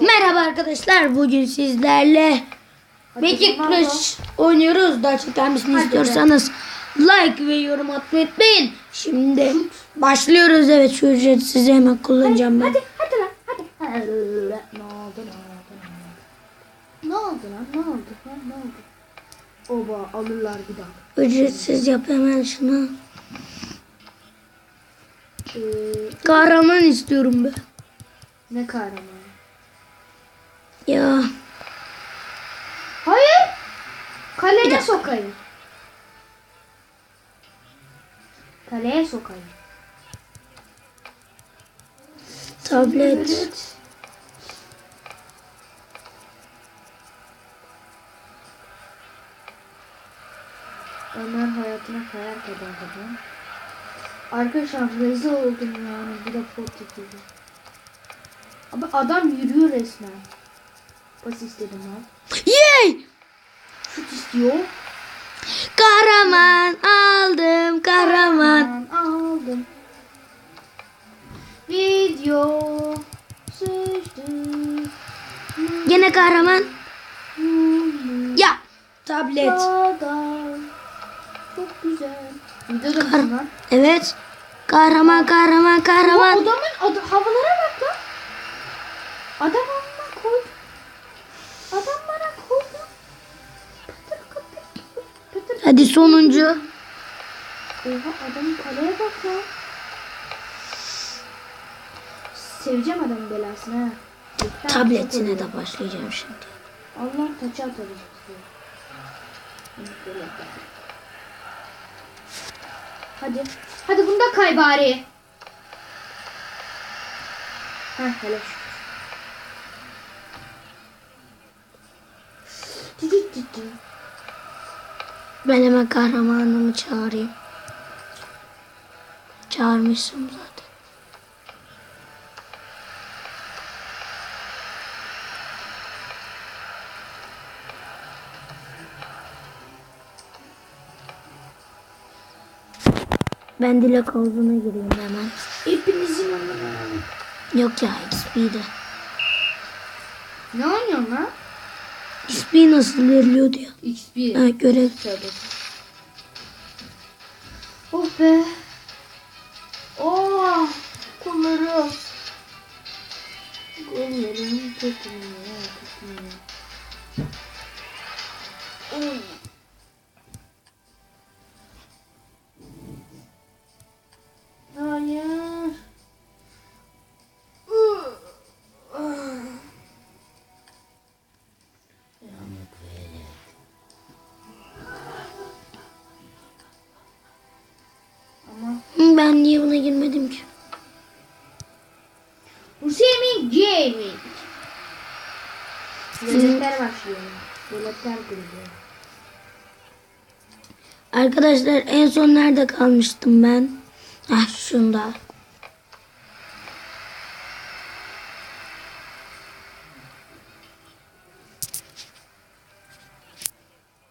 Merhaba arkadaşlar. Bugün sizlerle Hadi Magic. Crush oynuyoruz. Daha çok gelmesini Hadi istiyorsanız like ve yorum atmayı unutmayın. Şimdi başlıyoruz. Evet şu ücretsiz hemen kullanacağım ben. Hadi hadi lan hadi. Ne oldu ne oldu ne oldu? Ne oldu lan ne oldu lan ne oldu? Oba alırlar bir daha. Ücretsiz yap hemen şunu. Ee, Kahraman istiyorum be. ne kahraman? Ya Hayır. Kaleye sokayım. Kaleye sokayım. tablet. Ömer hayatına kayar kadar kadar. Arkadaşlar rezil oldum yani. Bir de pot çekildi. Ama adam yürüyor resmen. Pas istedim lan. Yay! Şut istiyor. Kahraman aldım kahraman. Ben aldım. Video sıçtı. Gene kahraman. Ya tablet. Çok güzel. Video da Kar- mısın lan? Evet. Kahraman kahraman Ama kahraman. adamın adı, havalara bak lan. Adam bana koydu. Adam bana koydu. Pıtır pıtır pıtır. Hadi sonuncu. Oha adamın kaleye bak lan. Seveceğim adamın belasını ha. Tabletine de başlayacağım şimdi. Allah taça atarız. Hadi. Hadi bunu da kay bari. Heh hele. Ben hemen kahramanımı çağırayım. Çağırmışım zaten. Ben dilek havuzuna gireyim hemen. Hepinizin önüne. Yok ya XP'de. Ne oynuyorsun lan? XP nasıl veriliyordu ya? XP. Ha görev. Tövbe. Oh be. Oh. Kollarım tutmuyor. Tutmuyor. Ben niye buna girmedim ki? Hüseyin Gaming. Veletler başlıyor. Veletler grubu. Arkadaşlar en son nerede kalmıştım ben? Ah şunda.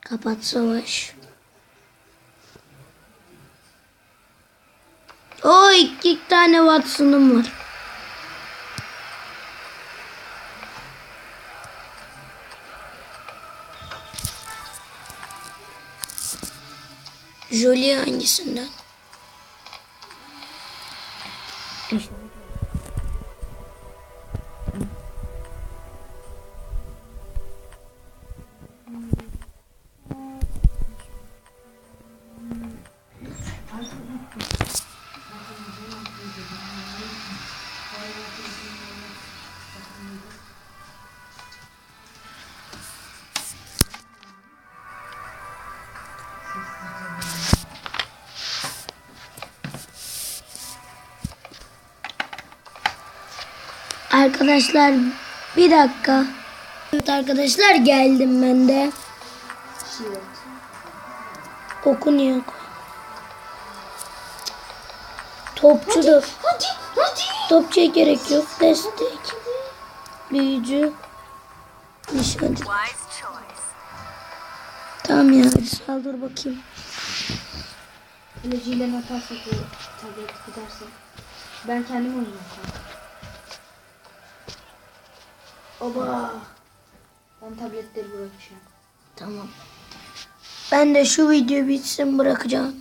Kapat savaş. İki tane Watson'ım var. Jolie hangisinden? Arkadaşlar bir dakika. Evet arkadaşlar geldim ben de. Shield. Okunuyor. Topçu da Hadi hadi. topçuya gerek yok. Destek. Büyücü. Nişancı. Tamam ya hadi saldır bakayım. Kaleciyle atarsak tablet giderse. Ben kendim oynayacağım. Oba. Ben tabletleri bırakacağım. Tamam. Ben de şu video bitsin bırakacağım.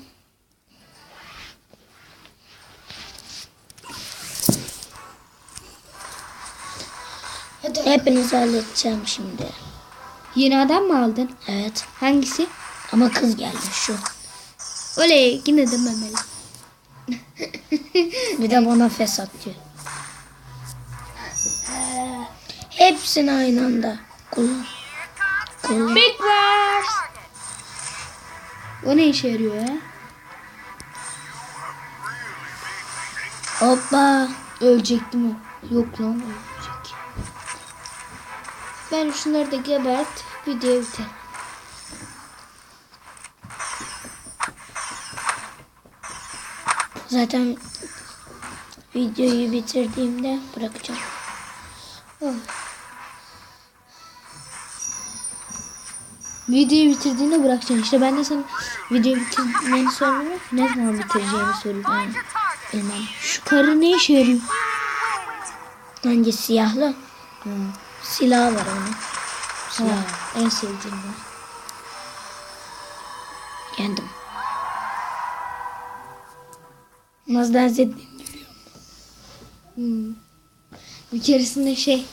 Hepinizi halledeceğim şimdi. Yeni adam mı aldın? Evet. Hangisi? Ama kız geldi şu. Oley yine de memeli. Bir de bana fesat diyor. Hepsini aynı anda kullan. Kullan. Big Wars. O ne işe yarıyor ya? Hoppa. Ölecektim o. Yok lan. Ben şunları da gebert. Video biter. Zaten videoyu bitirdiğimde bırakacağım. Videoyu bitirdiğinde bırakacaksın. İşte ben de sana videoyu bitirmeni sormuyorum. Ne zaman bitireceğini soruyorum. Bilmem. Şu karı ne işe yarıyor? Hangi siyahlı? Hı. Silah var onun. Ha, en sevdiğim ben. Yendim. Nasıl dans görüyor Hmm. Bir keresinde şey.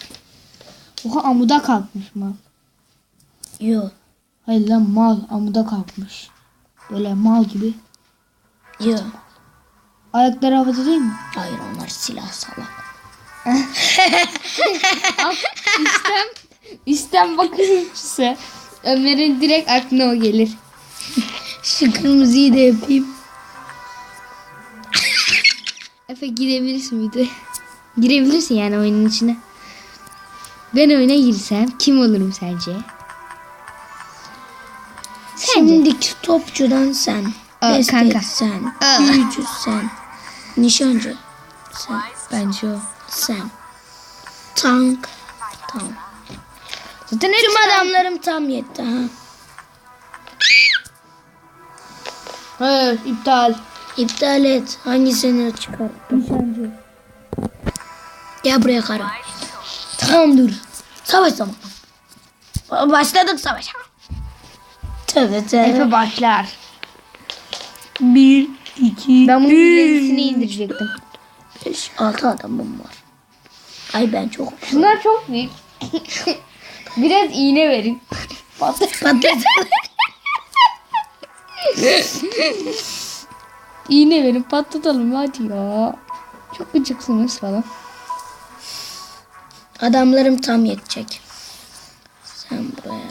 Oha amuda kalkmış mal. Yo. Hayır lan mal amuda kalkmış. Böyle mal gibi. Yo. Ayakları havada değil mi? Hayır onlar silah salak. İstem, istem bakış açısı. Ömer'in direkt aklına o gelir. Şu kırmızıyı da yapayım. Efe girebilirsin video. Girebilirsin yani oyunun içine. Ben oyuna girsem kim olurum sence? Sence? Şimdiki topçudan sen. Aa, Destek kanka. sen. Aa. Büyücü sen. Nişancı sen. Bence o. Sen. Tank. Tamam. Zaten Tüm adamlarım tam yetti ha. Hayır iptal. İptal et. Hangisini çıkarttın? Nişancı. Gel buraya kara. Tamam dur. Savaş zamanı. Başladık savaşa. Tövbe tövbe. Efe başlar. Bir, iki, Ben bunun ilerisini indirecektim. beş, altı adamım var. Ay ben çok Şunlar çok büyük. Biraz iğne verin. Patlat. patladım. İğne verin patlatalım hadi ya. Çok gıcıksınız falan. Adamlarım tam yetecek. Sen buraya.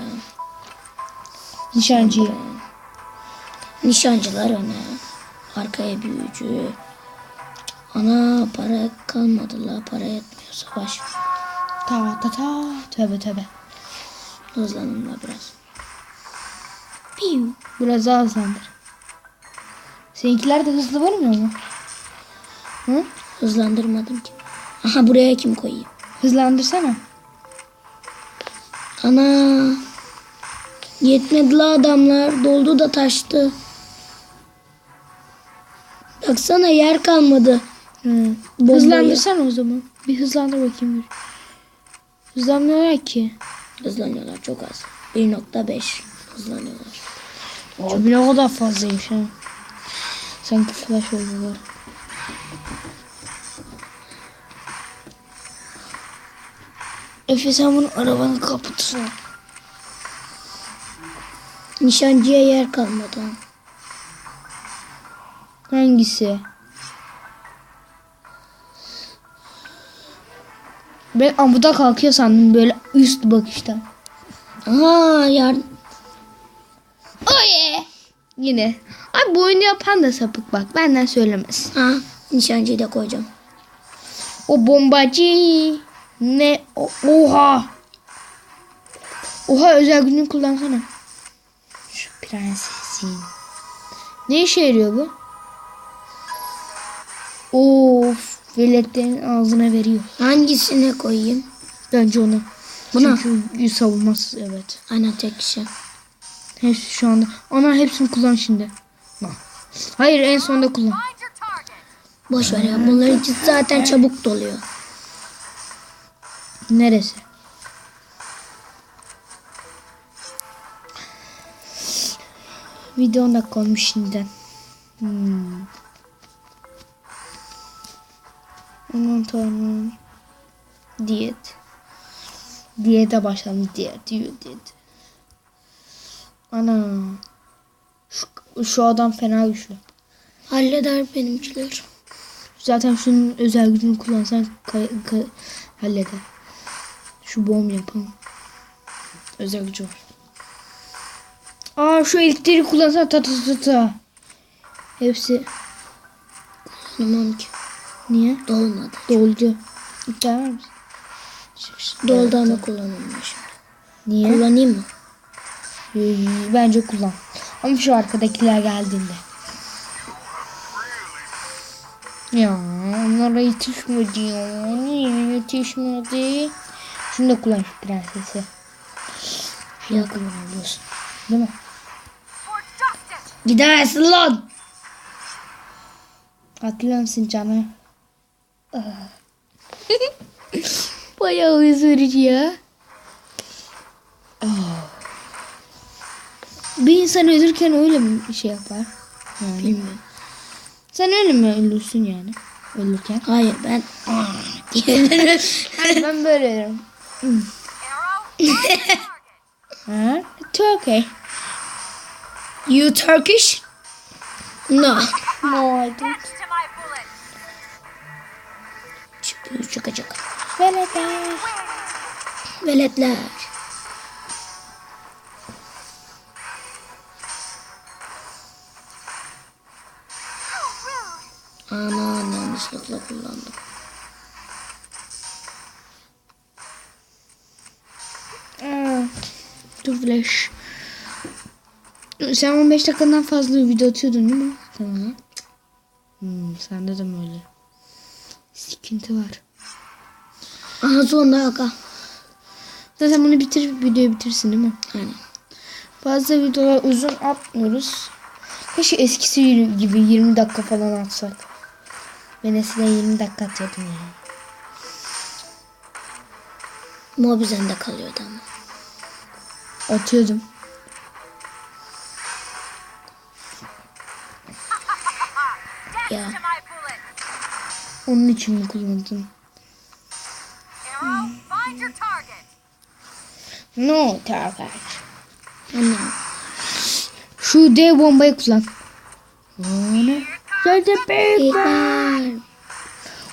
Nişancıyı. Nişancılar öne. Arkaya büyücü. Ana para kalmadı la. Para yetmiyor savaş. Ta ta ta. Tövbe tövbe. Hızlanın la biraz. Piu. Biraz daha hızlandır. Seninkiler de hızlı varmıyor mu? Hı? Hızlandırmadım ki. Aha buraya kim koyayım? Hızlandırsana. Ana. Yetmedi la adamlar. Doldu da taştı. Baksana yer kalmadı. Hı. Bombayı. Hızlandırsana o zaman. Bir hızlandır bakayım bir. Hızlanmıyorlar ki. Hızlanıyorlar çok az. 1.5 hızlanıyorlar. Abi ne kadar fazlaymış ha. Sanki flash oldular. Efe sen bunun arabanın kaputunu. Nişancıya yer kalmadı. ha. Hangisi? Ben amuda kalkıyor sandım böyle üst bakışta. Aa yar Oye. Yine. Ay bu oyunu yapan da sapık bak benden söylemez. ha nişancıyı da koyacağım. O bombacı. Ne? O- Oha. Oha özel gününü kullansana. Şu prensesin. Ne işe yarıyor bu? Of. Veletlerin ağzına veriyor. Hangisine koyayım? Bence ona. Buna? Çünkü savunmaz evet. Aynen tek kişi. Hepsi şu anda. Ana hepsini kullan şimdi. Hayır en sonda kullan. Boş ver ya. Bunların içi zaten çabuk doluyor. Neresi? Video 10 dakika olmuş şimdiden. Hmm. Aman tanrım. Diyet. Diyete başladım. Diyet, diyet, diyet. Ana. Şu, şu adam fena güçlü. Halleder benimkiler. Zaten şunun özel gücünü kullansan halleder. Şu bomb yapan. Özel gücü var. Aa şu elektriği kullansan ta ta ta ta. Hepsi Kullanamam ki. Niye? Dolmadı. Doldu. İptal var mısın? Doldu ama kullanamam şimdi. Niye? Kullanayım mı? Bence kullan. Ama şu arkadakiler geldiğinde. Ya onlara yetişmedi ya. Niye yetişmedi? Şunu da kullan şu prensesi. Şunu kullanabiliyorsun. Değil mi? Gidemezsin lan. Hatırlıyor musun canı? Bayağı üzücü ya. Bir insan ölürken öyle mi şey yapar? Yani. Bilmiyorum. Sen öyle mi ölürsün yani? Ölürken. Hayır ben ben böyle ölürüm. ha? Okay. you Turkish? No. No, I don't. Çıkıyor çıkacak. De. Veletler. Ana yanlışlıkla kullandım. Dur flash. Sen 15 dakikadan fazla video atıyordun değil mi? Tamam. Hmm, sende de mi öyle? Sıkıntı var. Aha sonunda aga. Zaten bunu bitir, videoyu bitirsin değil mi? Aynen. Fazla videolar uzun atmıyoruz. Keşke eskisi gibi 20 dakika falan atsak. Ben eskiden 20 dakika atıyordum yani. Mobizen'de kalıyordu ama. Atıyordum. Ya. Onun için mi your target. No target. anne. Şu dev bombayı kullan. Onu. Büyük. İlker.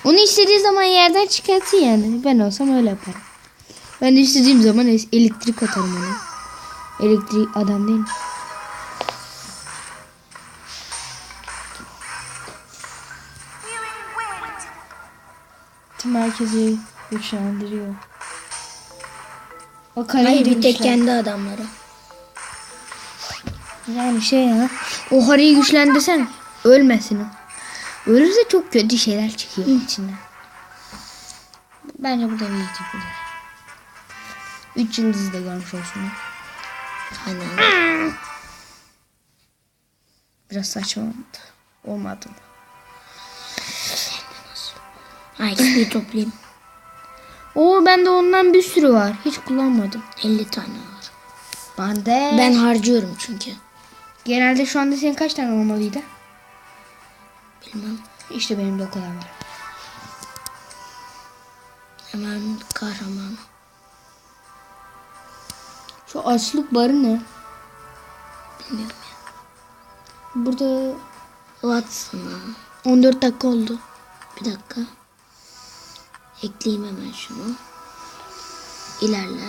Onu istediği zaman yerden çıkartın yani. Ben olsam öyle yaparım. Ben de istediğim zaman elektrik atarım ona. Elektrik adam değil mi? Herkesi güçlendiriyor. O kaleyi Hayır bir tek kendi adamları. Yani şey ya. O harayı güçlendirsen ölmesin. Ölürse çok kötü şeyler çıkıyor içinden. Bence bu da iyi güzel. Üç yıldızı da görmüş olsun. Aynen. Biraz saçma olmadı. Olmadı. Ay XP toplayayım. Oo bende ondan bir sürü var. Hiç kullanmadım. 50 tane var. Bende. Ben harcıyorum çünkü. genelde şu anda senin kaç tane olmalıydı? Bilmem. İşte benim de o kadar var. Hemen kahraman. Şu açlık barı ne? Bilmiyorum ya. Burada Watson'a. 14 dakika oldu. Bir dakika. Ekleyeyim hemen şunu. İlerle.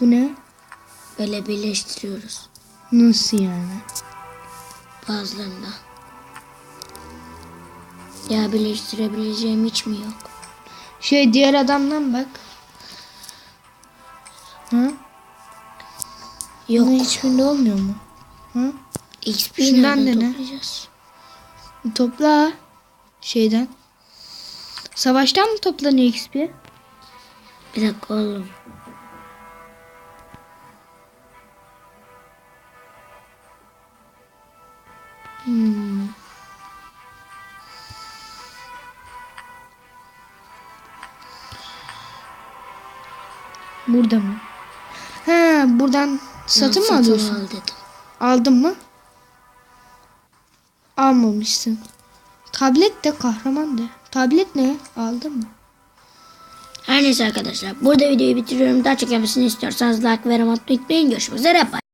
Bu ne? Böyle birleştiriyoruz. Nasıl yani? Bazılarında. Ya birleştirebileceğim hiç mi yok? Şey diğer adamdan bak. Hı? Yok. Bunun hiçbirinde olmuyor mu? Hı? XP Şundan dene. toplayacağız? Topla. Şeyden. Savaştan mı toplanıyor XP? Bir dakika oğlum. Hmm. Burada mı? He buradan satın mı Satın alıyorsun? al dedim. Aldın mı? Almamışsın. Tablet de kahraman de. Tablet ne? Aldın mı? Her neyse arkadaşlar. Burada videoyu bitiriyorum. Daha çok yapmasını istiyorsanız like ve yorum atmayı unutmayın. Görüşmek üzere. Bye.